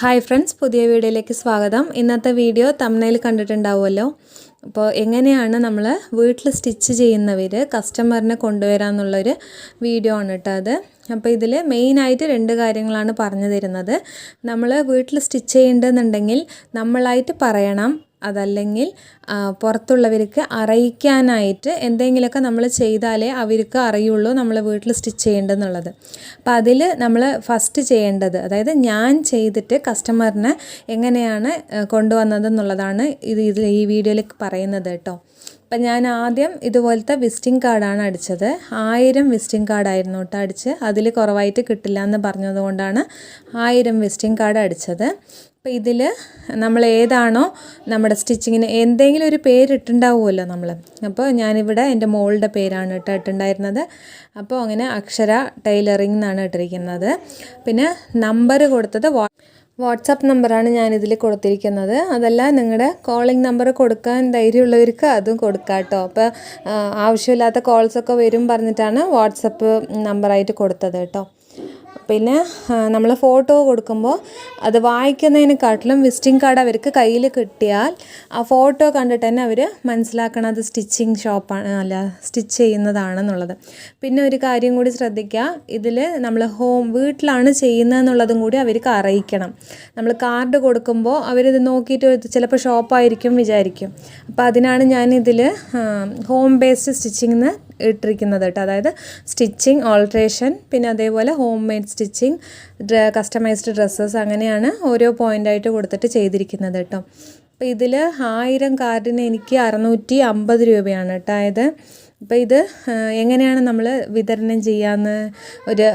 Hi friends പുതിയ വീഡിയോയിലേക്ക് സ്വാഗതം. ഇന്നത്തെ വീഡിയോ തമ്മിൽ കണ്ടിട്ടുണ്ടാവുമല്ലോ. അപ്പോൾ എങ്ങനെയാണ് നമ്മൾ വീട്ടിൽ സ്റ്റിച്ച് ചെയ്യുന്നവർ കസ്റ്റമറിനെ കൊണ്ടുവരാമെന്നുള്ളൊരു വീഡിയോ ആണ് കേട്ടോ അത്. അപ്പോൾ ഇതിൽ മെയിനായിട്ട് രണ്ട് കാര്യങ്ങളാണ് പറഞ്ഞു തരുന്നത്. നമ്മൾ വീട്ടിൽ സ്റ്റിച്ച് ചെയ്യേണ്ടതെന്നുണ്ടെങ്കിൽ നമ്മളായിട്ട് പറയണം. അതല്ലെങ്കിൽ പുറത്തുള്ളവർക്ക് അറിയിക്കാനായിട്ട് എന്തെങ്കിലുമൊക്കെ നമ്മൾ ചെയ്താലേ അവർക്ക് അറിയുള്ളൂ നമ്മൾ വീട്ടിൽ സ്റ്റിച്ച് ചെയ്യേണ്ടതെന്നുള്ളത്. അപ്പോൾ അതിൽ നമ്മൾ ഫസ്റ്റ് ചെയ്യേണ്ടത് അതായത് ഞാൻ ചെയ്തിട്ട് കസ്റ്റമറിനെ എങ്ങനെയാണ് കൊണ്ടുവന്നതെന്നുള്ളതാണ് ഇത് ഇതിൽ ഈ വീഡിയോയിൽ പറയുന്നത് കേട്ടോ. അപ്പം ഞാൻ ആദ്യം ഇതുപോലത്തെ വിസിറ്റിംഗ് കാർഡാണ് അടിച്ചത്. ആയിരം വിസിറ്റിംഗ് കാർഡായിരുന്നു കേട്ടോ അടിച്ച് അതിൽ കുറവായിട്ട് കിട്ടില്ല എന്ന് പറഞ്ഞതുകൊണ്ടാണ് ആയിരം വിസിറ്റിംഗ് കാർഡ് അടിച്ചത്. അപ്പോൾ ഇതിൽ നമ്മൾ ഏതാണോ നമ്മുടെ സ്റ്റിച്ചിങ്ങിന് എന്തെങ്കിലും ഒരു പേരിട്ടുണ്ടാവുമല്ലോ നമ്മൾ അപ്പോൾ ഞാനിവിടെ എന്റെ മോളുടെ പേരാണ് കേട്ടോ ഇട്ടുണ്ടായിരുന്നത് അപ്പോൾ അങ്ങനെ അക്ഷര ടൈലറിംഗ് എന്നാണ് ഇട്ടിരിക്കുന്നത്. പിന്നെ നമ്പർ കൊടുത്തത് വാട്സപ്പ് നമ്പറാണ് ഞാനിതിൽ കൊടുത്തിരിക്കുന്നത്. അതല്ല നിങ്ങളുടെ കോളിംഗ് നമ്പർ കൊടുക്കാൻ ധൈര്യമുള്ളവർക്ക് അതും കൊടുക്കാം കേട്ടോ. അപ്പോൾ ആവശ്യമില്ലാത്ത കോൾസൊക്കെ വരും പറഞ്ഞിട്ടാണ് വാട്സപ്പ് നമ്പറായിട്ട് കൊടുത്തത് കേട്ടോ. പിന്നെ നമ്മൾ ഫോട്ടോ കൊടുക്കുമ്പോൾ അത് വായിക്കുന്നതിനെക്കാട്ടിലും വിസിറ്റിംഗ് കാർഡ് അവർക്ക് കയ്യിൽ കിട്ടിയാൽ ആ ഫോട്ടോ കണ്ടിട്ട് തന്നെ അവർ മനസ്സിലാക്കണം അത് സ്റ്റിച്ചിങ് ഷോപ്പാണ് അല്ല സ്റ്റിച്ച് ചെയ്യുന്നതാണെന്നുള്ളത്. പിന്നെ ഒരു കാര്യം കൂടി ശ്രദ്ധിക്കുക ഇതിൽ നമ്മൾ ഹോം വീട്ടിലാണ് ചെയ്യുന്നതെന്നുള്ളതും കൂടി അവർക്ക് അറിയിക്കണം. നമ്മൾ കാർഡ് കൊടുക്കുമ്പോൾ അവരിത് നോക്കിയിട്ട് ചിലപ്പോൾ ഷോപ്പായിരിക്കും വിചാരിക്കും. അപ്പോൾ അതിനാണ് ഞാനിതിൽ ഹോം ബേസ്ഡ് സ്റ്റിച്ചിങ് ഇട്ടിരിക്കുന്നത് കേട്ടോ. അതായത് സ്റ്റിച്ചിങ് ഓൾട്രേഷൻ പിന്നെ അതേപോലെ home made stitching customized dresses അങ്ങനെയാണ് ഓരോ പോയിന്റായിട്ട് കൊടുത്തിട്ട് ചെയ്തിരിക്കുന്നത് കേട്ടോ. അപ്പോൾ ഇതിൽ ആയിരം കാർഡിന് എനിക്ക് അറുന്നൂറ്റി അമ്പത് രൂപയാണ് കേട്ടോ. ആയത് അപ്പോൾ ഇത് എങ്ങനെയാണ് നമ്മൾ വിതരണം ചെയ്യാമെന്ന് ഒരു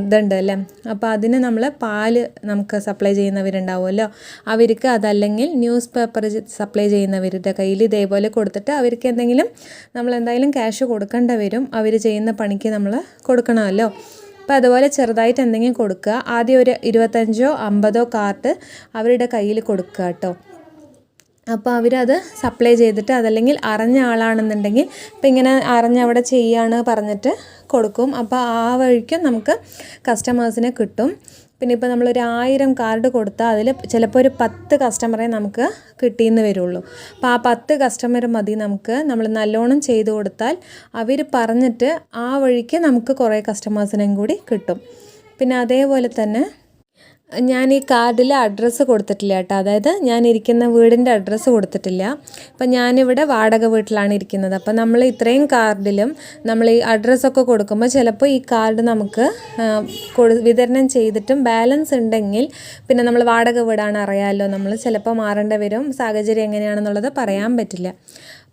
ഇതുണ്ട് അല്ലേ? അപ്പോൾ അതിന് നമ്മൾ പാൽ നമുക്ക് സപ്ലൈ ചെയ്യുന്നവരുണ്ടാവുമല്ലോ. അവർക്ക് അതല്ലെങ്കിൽ ന്യൂസ് പേപ്പർ സപ്ലൈ ചെയ്യുന്നവരുടെ കയ്യിൽ ഇതേപോലെ കൊടുത്തിട്ട് അവർക്ക് എന്തെങ്കിലും നമ്മൾ എന്തായാലും ക്യാഷ് കൊടുക്കേണ്ട വരും. അവർ ചെയ്യുന്ന പണിക്ക് നമ്മൾ കൊടുക്കണമല്ലോ. അപ്പോൾ അതുപോലെ ചെറുതായിട്ട് എന്തെങ്കിലും കൊടുക്കുക. ആദ്യം ഒരു ഇരുപത്തഞ്ചോ അമ്പതോ കാർട്ട് അവരുടെ കയ്യിൽ കൊടുക്കുക കേട്ടോ. അപ്പോൾ അവരത് സപ്ലൈ ചെയ്തിട്ട് അതല്ലെങ്കിൽ അറിഞ്ഞ ആളാണെന്നുണ്ടെങ്കിൽ ഇപ്പം ഇങ്ങനെ അറിഞ്ഞ അവിടെ ചെയ്യാണ് പറഞ്ഞിട്ട് കൊടുക്കും. അപ്പോൾ ആ വഴിക്കും നമുക്ക് കസ്റ്റമേഴ്സിനെ കിട്ടും. പിന്നെ ഇപ്പോൾ നമ്മളൊരു ആയിരം കാർഡ് കൊടുത്താൽ അതിൽ ചിലപ്പോൾ ഒരു പത്ത് കസ്റ്റമറെ നമുക്ക് കിട്ടിയെന്ന് വരുള്ളൂ. അപ്പോൾ ആ പത്ത് കസ്റ്റമർ മതി നമുക്ക്. നമ്മൾ നല്ലോണം ചെയ്തു കൊടുത്താൽ അവർ പറഞ്ഞിട്ട് ആ വഴിക്ക് നമുക്ക് കുറേ കസ്റ്റമേഴ്സിനെയും കൂടി കിട്ടും. പിന്നെ അതേപോലെ തന്നെ ഞാൻ ഈ കാർഡിൽ അഡ്രസ്സ് കൊടുത്തിട്ടില്ല കേട്ടോ. അതായത് ഞാൻ ഇരിക്കുന്ന വീടിന്റെ അഡ്രസ്സ് കൊടുത്തിട്ടില്ല. അപ്പം ഞാനിവിടെ വാടക വീട്ടിലാണ് ഇരിക്കുന്നത്. അപ്പം നമ്മൾ ഇത്രയും കാർഡിലും നമ്മൾ ഈ അഡ്രസ്സൊക്കെ കൊടുക്കുമ്പോൾ ചിലപ്പോൾ ഈ കാർഡ് നമുക്ക് വിതരണം ചെയ്തിട്ടും ബാലൻസ് ഉണ്ടെങ്കിൽ പിന്നെ നമ്മൾ വാടക വീടാണ് അറിയാമല്ലോ. നമ്മൾ ചിലപ്പോൾ മാറേണ്ടി വരും. സാഹചര്യം എങ്ങനെയാണെന്നുള്ളത് പറയാൻ പറ്റില്ല.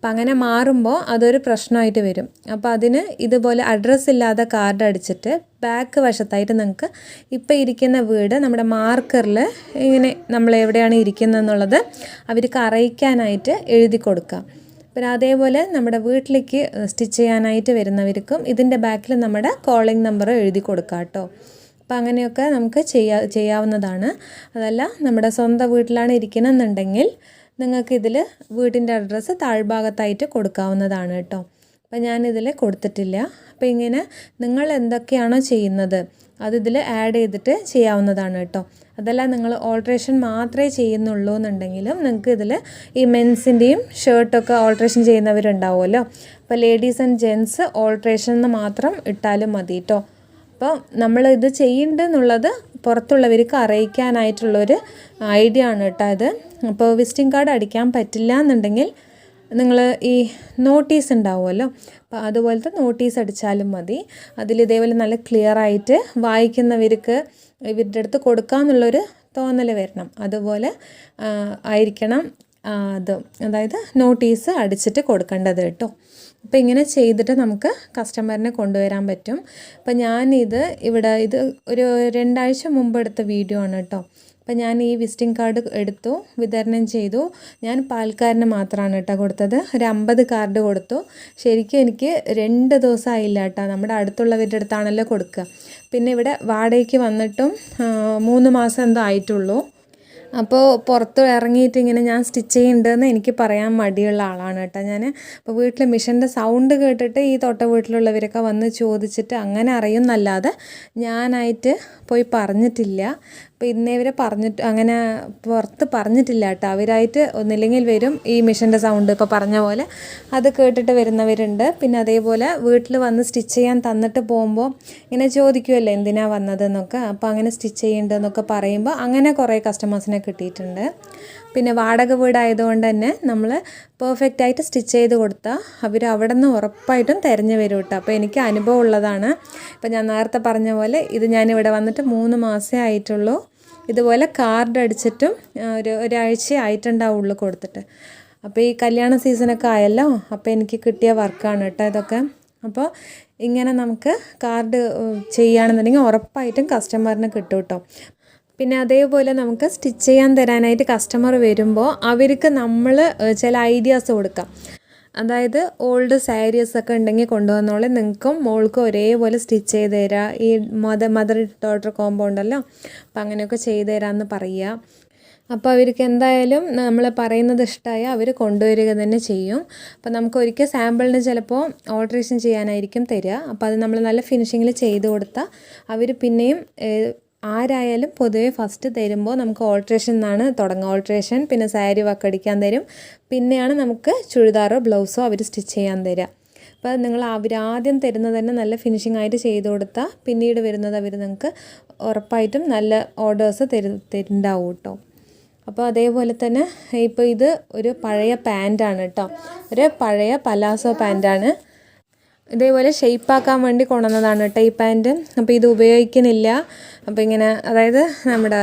അപ്പം അങ്ങനെ മാറുമ്പോൾ അതൊരു പ്രശ്നമായിട്ട് വരും. അപ്പോൾ അതിന് ഇതുപോലെ അഡ്രസ്സ് ഇല്ലാതെ കാർഡ് അടിച്ചിട്ട് ബാക്ക് വശത്തായിട്ട് നിങ്ങൾക്ക് ഇപ്പോൾ ഇരിക്കുന്ന വീട് നമ്മുടെ മാർക്കറിൽ ഇങ്ങനെ നമ്മൾ എവിടെയാണ് ഇരിക്കുന്നതെന്നുള്ളത് അവർക്ക് അറിയിക്കാനായിട്ട് എഴുതി കൊടുക്കാം. പിന്നെ അതേപോലെ നമ്മുടെ വീട്ടിലേക്ക് സ്റ്റിച്ച് ചെയ്യാനായിട്ട് വരുന്നവർക്കും ഇതിന്റെ ബാക്കിൽ നമ്മുടെ കോളിംഗ് നമ്പർ എഴുതി കൊടുക്കാം കേട്ടോ. അപ്പോൾ അങ്ങനെയൊക്കെ നമുക്ക് ചെയ്യാ ചെയ്യാവുന്നതാണ്. അതല്ല നമ്മുടെ സ്വന്തം വീട്ടിലാണ് ഇരിക്കണമെന്നുണ്ടെങ്കിൽ നിങ്ങൾക്ക് ഇതിൽ വീടിന്റെ അഡ്രസ്സ് താഴ്ഭാഗത്തായിട്ട് കൊടുക്കാവുന്നതാണ് കേട്ടോ. അപ്പോൾ ഞാനിതിൽ കൊടുത്തിട്ടില്ല. അപ്പോൾ ഇങ്ങനെ നിങ്ങൾ എന്തൊക്കെയാണോ ചെയ്യുന്നത് അത് ആഡ് ചെയ്തിട്ട് ചെയ്യാവുന്നതാണ് കേട്ടോ. അതല്ല നിങ്ങൾ ഓൾട്രേഷൻ മാത്രമേ ചെയ്യുന്നുള്ളൂ എന്നുണ്ടെങ്കിലും നിങ്ങൾക്ക് ഇതിൽ ഈ മെൻസിന്റെയും ഷർട്ടൊക്കെ ഓൾട്രേഷൻ ചെയ്യുന്നവരുണ്ടാവുമല്ലോ. അപ്പോൾ ലേഡീസ് ആൻഡ് ജെൻസ് ഓൾട്രേഷൻ എന്ന് മാത്രം ഇട്ടാലും മതി കേട്ടോ. അപ്പോൾ നമ്മൾ ഇത് ചെയ്യുന്നുണ്ടെന്നുള്ളത് പുറത്തുള്ളവർക്ക് അറിയിക്കാനായിട്ടുള്ളൊരു ഐഡിയ ആണ് കേട്ടോ അത് അപ്പോൾ വിസിറ്റിംഗ് കാർഡ് അടിക്കാൻ പറ്റില്ല എന്നുണ്ടെങ്കിൽ നിങ്ങൾ ഈ നോട്ടീസ് ഉണ്ടാവുമല്ലോ. അപ്പോൾ അതുപോലത്തെ നോട്ടീസ് അടിച്ചാലും മതി. അതിൽ ഇതേപോലെ നല്ല ക്ലിയർ ആയിട്ട് വായിക്കുന്നവർക്ക് ഇവരുടെ അടുത്ത് കൊടുക്കാമെന്നുള്ളൊരു തോന്നൽ വരണം. അതുപോലെ ആയിരിക്കണം അത്. അതായത് നോട്ടീസ് അടിച്ചിട്ട് കൊടുക്കേണ്ടത് കേട്ടോ. അപ്പോൾ ഇങ്ങനെ ചെയ്തിട്ട് നമുക്ക് കസ്റ്റമറിനെ കൊണ്ടുവരാൻ പറ്റും. അപ്പോൾ ഞാനിത് ഇവിടെ ഇത് ഒരു രണ്ടാഴ്ച മുമ്പ് എടുത്ത വീഡിയോ ആണ് കേട്ടോ. അപ്പോൾ ഞാൻ ഈ വിസിറ്റിംഗ് കാർഡ് എടുത്തു വിതരണം ചെയ്തു. ഞാൻ പാൽക്കാരന് മാത്രമാണ് കേട്ടോ കൊടുത്തത്. ഒരു അമ്പത് കാർഡ് കൊടുത്തു. ശരിക്കും എനിക്ക് രണ്ട് ദിവസമായില്ല കേട്ടോ. നമ്മുടെ അടുത്തുള്ളവരുടെ അടുത്താണല്ലോ കൊടുക്കുക. പിന്നെ ഇവിടെ വാടകയ്ക്ക് വന്നിട്ടും മൂന്ന് മാസം എന്തോ ആയിട്ടുള്ളൂ. അപ്പോൾ പുറത്ത് ഇറങ്ങിയിട്ട് ഇങ്ങനെ ഞാൻ സ്റ്റിച്ച് ചെയ്യുന്നുണ്ടെന്ന് എനിക്ക് പറയാൻ മടിയുള്ള ആളാണ് കേട്ടോ ഞാൻ അപ്പോൾ വീട്ടിൽ മിഷന്റെ സൗണ്ട് കേട്ടിട്ട് ഈ തൊട്ട വീട്ടിലുള്ളവരൊക്കെ വന്ന് ചോദിച്ചിട്ട് അങ്ങനെ അറിയുന്നല്ലാതെ ഞാനായിട്ട് പോയി പറഞ്ഞിട്ടില്ല. അപ്പോൾ ഇന്നേ വരെ പറഞ്ഞിട്ട് അങ്ങനെ പുറത്ത് പറഞ്ഞിട്ടില്ല കേട്ടോ. അവരായിട്ട് ഒന്നില്ലെങ്കിൽ വരും ഈ മിഷന്റെ സൗണ്ട് ഇപ്പോൾ പറഞ്ഞ പോലെ. അത് കേട്ടിട്ട് വരുന്നവരുണ്ട്. പിന്നെ അതേപോലെ വീട്ടിൽ വന്ന് സ്റ്റിച്ച് ചെയ്യാൻ തന്നിട്ട് പോകുമ്പോൾ ഇങ്ങനെ ചോദിക്കുമല്ലോ എന്തിനാണ് വന്നതെന്നൊക്കെ. അപ്പോൾ അങ്ങനെ സ്റ്റിച്ച് ചെയ്യേണ്ടതെന്നൊക്കെ പറയുമ്പോൾ അങ്ങനെ കുറേ കസ്റ്റമേഴ്സിനെ കിട്ടിയിട്ടുണ്ട്. പിന്നെ വാടക വീടായതുകൊണ്ട് തന്നെ നമ്മൾ പെർഫെക്റ്റ് ആയിട്ട് സ്റ്റിച്ച് ചെയ്ത് കൊടുത്താൽ അവർ അവിടെ നിന്ന് ഉറപ്പായിട്ടും തിരഞ്ഞു വരും കേട്ടോ. അപ്പോൾ എനിക്ക് അനുഭവം ഉള്ളതാണ്. ഇപ്പം ഞാൻ നേരത്തെ പറഞ്ഞ പോലെ ഇത് ഞാനിവിടെ വന്നിട്ട് മൂന്ന് മാസമേ ആയിട്ടുള്ളൂ. ഇതുപോലെ കാർഡ് അടിച്ചിട്ടും ഒരു ഒരാഴ്ച ആയിട്ടുണ്ടാവുള്ളൂ കൊടുത്തിട്ട്. അപ്പോൾ ഈ കല്യാണ സീസണൊക്കെ ആയല്ലോ അപ്പോൾ എനിക്ക് കിട്ടിയ വർക്കാണ് കേട്ടോ ഇതൊക്കെ. അപ്പോൾ ഇങ്ങനെ നമുക്ക് കാർഡ് ചെയ്യുകയാണെന്നുണ്ടെങ്കിൽ ഉറപ്പായിട്ടും കസ്റ്റമറിന് കിട്ടും കേട്ടോ. പിന്നെ അതേപോലെ നമുക്ക് സ്റ്റിച്ച് ചെയ്യാൻ തരാനായിട്ട് കസ്റ്റമർ വരുമ്പോൾ അവർക്ക് നമ്മൾ ചില ഐഡിയാസ് കൊടുക്കാം. അതായത് ഓൾഡ് സാരീസ് ഒക്കെ ഉണ്ടെങ്കിൽ കൊണ്ടുവന്നോളെ. നിങ്ങൾക്കും മോൾക്കും ഒരേപോലെ സ്റ്റിച്ച് ചെയ്ത് തരാം. ഈ മദർ മദർ ഡോട്ടർ കോമ്പോ ഉണ്ടല്ലോ? അപ്പം അങ്ങനെയൊക്കെ ചെയ്ത് തരാമെന്ന് പറയുക അപ്പോൾ അവർക്ക് എന്തായാലും നമ്മൾ പറയുന്നത് ഇഷ്ടമായ അവർ കൊണ്ടുവരിക തന്നെ ചെയ്യും. അപ്പോൾ നമുക്ക് ഒരിക്കൽ സാമ്പിളിന് ചിലപ്പോൾ ഓൾട്രേഷൻ ചെയ്യാനായിരിക്കും തരിക അപ്പോൾ അത് നമ്മൾ നല്ല ഫിനിഷിങ്ങിൽ ചെയ്ത് കൊടുത്താൽ അവർ പിന്നെയും ആരായാലും പൊതുവെ ഫസ്റ്റ് തരുമ്പോൾ നമുക്ക് ഓൾട്രേഷൻ എന്നാണ് തുടങ്ങുക. ഓൾട്രേഷൻ പിന്നെ സാരി വക്കടിക്കാൻ തരും. പിന്നെയാണ് നമുക്ക് ചുരിദാറോ ബ്ലൗസോ അവർ സ്റ്റിച്ച് ചെയ്യാൻ തരിക അപ്പോൾ നിങ്ങൾ അവർ ആദ്യം തരുന്നത് തന്നെ നല്ല ഫിനിഷിംഗ് ആയിട്ട് ചെയ്ത് കൊടുത്താൽ പിന്നീട് വരുന്നത് അവർ നിങ്ങൾക്ക് ഉറപ്പായിട്ടും നല്ല ഓർഡേഴ്സ് തരു തരുന്നുണ്ടാവും കേട്ടോ. അപ്പോൾ അതേപോലെ തന്നെ ഇപ്പോൾ ഇത് ഒരു പഴയ പാന്റാണ് കേട്ടോ. ഒരു പഴയ പലാസോ പാന്റാണ് ഇതേപോലെ ഷെയ്പ്പാക്കാൻ വേണ്ടി കൊണ്ടുവന്നതാണ് കേട്ടോ ഈ പാന്റ് അപ്പോൾ ഇത് ഉപയോഗിക്കുന്നില്ല. അപ്പോൾ ഇങ്ങനെ അതായത് നമ്മുടെ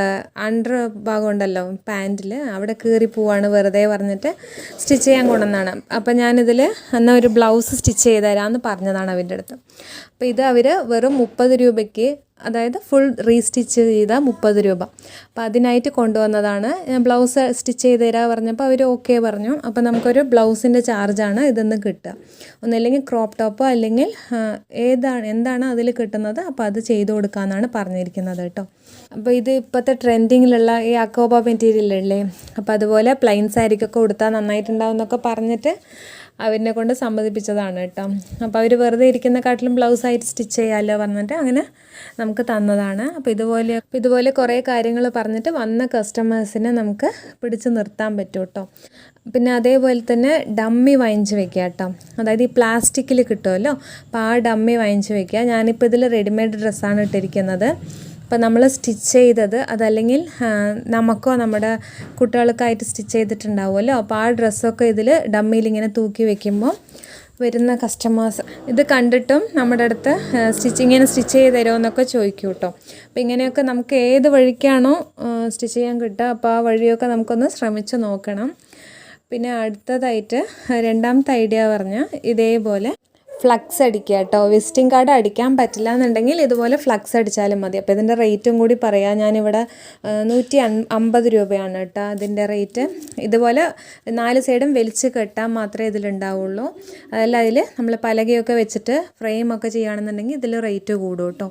അണ്ടർ ഭാഗം ഉണ്ടല്ലോ പാന്റിൽ അവിടെ കീറി പോവാണ് വെറുതെ പറഞ്ഞിട്ട് സ്റ്റിച്ച് ചെയ്യാൻ കൊണ്ടുവന്നതാണ്. അപ്പോൾ ഞാനിതിൽ എന്നാൽ ഒരു ബ്ലൗസ് സ്റ്റിച്ച് ചെയ്ത് തരാമെന്ന് പറഞ്ഞതാണ് അവന്റെ അടുത്ത്. അപ്പോൾ ഇത് അവർ വെറും മുപ്പത് രൂപയ്ക്ക് അതായത് ഫുൾ റീസ്റ്റിച്ച് ചെയ്ത മുപ്പത് രൂപ. അപ്പോൾ അതിനായിട്ട് കൊണ്ടുവന്നതാണ്. ബ്ലൗസ് സ്റ്റിച്ച് ചെയ്ത് തരാ പറഞ്ഞപ്പോൾ അവർ ഓക്കെ പറഞ്ഞു. അപ്പോൾ നമുക്കൊരു ബ്ലൗസിന്റെ ചാർജാണ് ഇതെന്ന് കിട്ടുക. ഒന്നല്ലെങ്കിൽ ക്രോപ്പ് ടോപ്പോ അല്ലെങ്കിൽ ഏതാണ് എന്താണ് അതിൽ കിട്ടുന്നത്? അപ്പോൾ അത് ചെയ്ത് കൊടുക്കാമെന്നാണ് പറഞ്ഞിരിക്കുന്നത് കേട്ടോ. അപ്പോൾ ഇത് ഇപ്പോഴത്തെ ട്രെൻഡിങ്ങിലുള്ള ഈ അക്കോബ മെറ്റീരിയൽ അല്ലേ? അപ്പോൾ അതുപോലെ പ്ലെയിൻ സാരിക്കൊക്കെ കൊടുത്താൽ നന്നായിട്ടുണ്ടാവും എന്നൊക്കെ പറഞ്ഞിട്ട് അവരിനെ കൊണ്ട് സമ്മതിപ്പിച്ചതാണ് കേട്ടോ. അപ്പോൾ അവർ വെറുതെ ഇരിക്കുന്ന കാട്ടിലും ബ്ലൗസായിട്ട് സ്റ്റിച്ച് ചെയ്യാമല്ലോ പറഞ്ഞിട്ട് അങ്ങനെ നമുക്ക് തന്നതാണ്. അപ്പോൾ ഇതുപോലെ ഇതുപോലെ കുറേ കാര്യങ്ങൾ പറഞ്ഞിട്ട് വന്ന കസ്റ്റമേഴ്സിനെ നമുക്ക് പിടിച്ച് നിർത്താൻ പറ്റും കേട്ടോ. പിന്നെ അതേപോലെ തന്നെ ഡമ്മി വാങ്ങിച്ച് വെക്കുക കേട്ടോ. അതായത് ഈ പ്ലാസ്റ്റിക്കിൽ കിട്ടുമല്ലോ? അപ്പോൾ ആ ഡമ്മി വാങ്ങിച്ച് വെക്കുക. ഞാനിപ്പോൾ ഇതിൽ റെഡിമെയ്ഡ് ഡ്രസ്സാണ് ഇട്ടിരിക്കുന്നത്. അപ്പോൾ നമ്മൾ സ്റ്റിച്ച് ചെയ്തത് അതല്ലെങ്കിൽ നമുക്കോ നമ്മുടെ കുട്ടികൾക്കായിട്ട് സ്റ്റിച്ച് ചെയ്തിട്ടുണ്ടാവുമല്ലോ. അപ്പോൾ ആ ഡ്രസ്സൊക്കെ ഇതിൽ ഡമ്മിയിൽ ഇങ്ങനെ തൂക്കി വെക്കുമ്പോൾ വരുന്ന കസ്റ്റമേഴ്സ് ഇത് കണ്ടിട്ടും നമ്മുടെ അടുത്ത് സ്റ്റിച്ച് ഇങ്ങനെ സ്റ്റിച്ച് ചെയ്ത് തരുമെന്നൊക്കെ ചോദിക്കും കേട്ടോ. അപ്പോൾ ഇങ്ങനെയൊക്കെ നമുക്ക് ഏത് വഴിക്കാണോ സ്റ്റിച്ച് ചെയ്യാൻ കിട്ടുക അപ്പോൾ ആ വഴിയൊക്കെ നമുക്കൊന്ന് ശ്രമിച്ച് നോക്കണം. പിന്നെ അടുത്തതായിട്ട് രണ്ടാമത്തെ ഐഡിയ പറഞ്ഞാൽ ഇതേപോലെ ഫ്ലക്സ് അടിക്കുക കേട്ടോ. വിസിറ്റിംഗ് കാർഡ് അടിക്കാൻ പറ്റില്ല എന്നുണ്ടെങ്കിൽ ഇതുപോലെ ഫ്ലക്സ് അടിച്ചാലും മതി. അപ്പോൾ ഇതിന്റെ റേറ്റും കൂടി പറയാം. ഞാനിവിടെ നൂറ്റി അമ്പത് രൂപയാണ് കേട്ടോ അതിന്റെ റേറ്റ് ഇതുപോലെ നാല് സൈഡും വലിച്ച് കെട്ടാൻ മാത്രമേ ഇതിലുണ്ടാവുള്ളൂ. അതല്ല അതിൽ നമ്മൾ പലകയൊക്കെ വെച്ചിട്ട് ഫ്രെയിമൊക്കെ ചെയ്യുകയാണെന്നുണ്ടെങ്കിൽ ഇതിൽ റേറ്റ് കൂടും കേട്ടോ.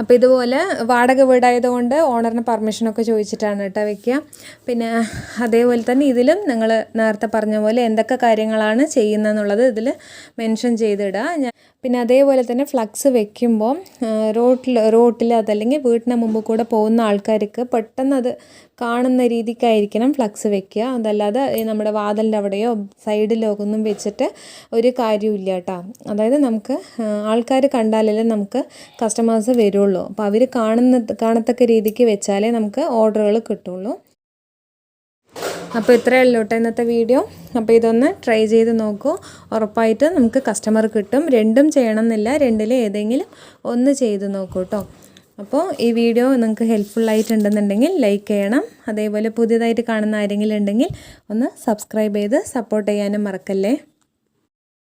അപ്പോൾ ഇതുപോലെ വാടക വീടായതുകൊണ്ട് ഓണറിന് പെർമിഷനൊക്കെ ചോദിച്ചിട്ടാണ് കേട്ടോ വയ്ക്കുക പിന്നെ അതേപോലെ തന്നെ ഇതിലും നിങ്ങൾ നേരത്തെ പറഞ്ഞ പോലെ എന്തൊക്കെ കാര്യങ്ങളാണ് ചെയ്യുന്നതെന്നുള്ളത് ഇതിൽ മെൻഷൻ ചെയ്തിടുക ഞാൻ പിന്നെ അതേപോലെ തന്നെ ഫ്ലക്സ് വെക്കുമ്പോൾ റോട്ടിൽ റോട്ടിൽ അതല്ലെങ്കിൽ വീട്ടിന് മുമ്പ് കൂടെ പോകുന്ന ആൾക്കാർക്ക് പെട്ടെന്ന് അത് കാണുന്ന രീതിക്കായിരിക്കണം ഫ്ലക്സ് വെക്കുക. അതല്ലാതെ നമ്മുടെ വാതിലിന്റെ അവിടെയോ സൈഡിലോ ഒന്നും വെച്ചിട്ട് ഒരു കാര്യമില്ല കേട്ടോ. അതായത് നമുക്ക് ആൾക്കാർ കണ്ടാലല്ലേ നമുക്ക് കസ്റ്റമേഴ്സ് വരുള്ളൂ. അപ്പോൾ അവർ കാണുന്ന കാണത്തക്ക രീതിക്ക് വെച്ചാലേ നമുക്ക് ഓർഡറുകൾ കിട്ടുള്ളൂ. അപ്പോൾ ഇത്രയേ ഉള്ളൂ കേട്ടോ ഇന്നത്തെ വീഡിയോ. അപ്പോൾ ഇതൊന്ന് ട്രൈ ചെയ്ത് നോക്കൂ. ഉറപ്പായിട്ട് നമുക്ക് കസ്റ്റമർ കിട്ടും. രണ്ടും ചെയ്യണം എന്നില്ല രണ്ടിൽ ഏതെങ്കിലും ഒന്ന് ചെയ്ത് നോക്കൂ കേട്ടോ. അപ്പോൾ ഈ വീഡിയോ നിങ്ങൾക്ക് ഹെൽപ്ഫുള്ളായിട്ടുണ്ടെന്നുണ്ടെങ്കിൽ ലൈക്ക് ചെയ്യണം. അതേപോലെ പുതിയതായിട്ട് കാണുന്ന ആരെങ്കിലും ഉണ്ടെങ്കിൽ ഒന്ന് സബ്സ്ക്രൈബ് ചെയ്ത് സപ്പോർട്ട് ചെയ്യാനും മറക്കല്ലേ.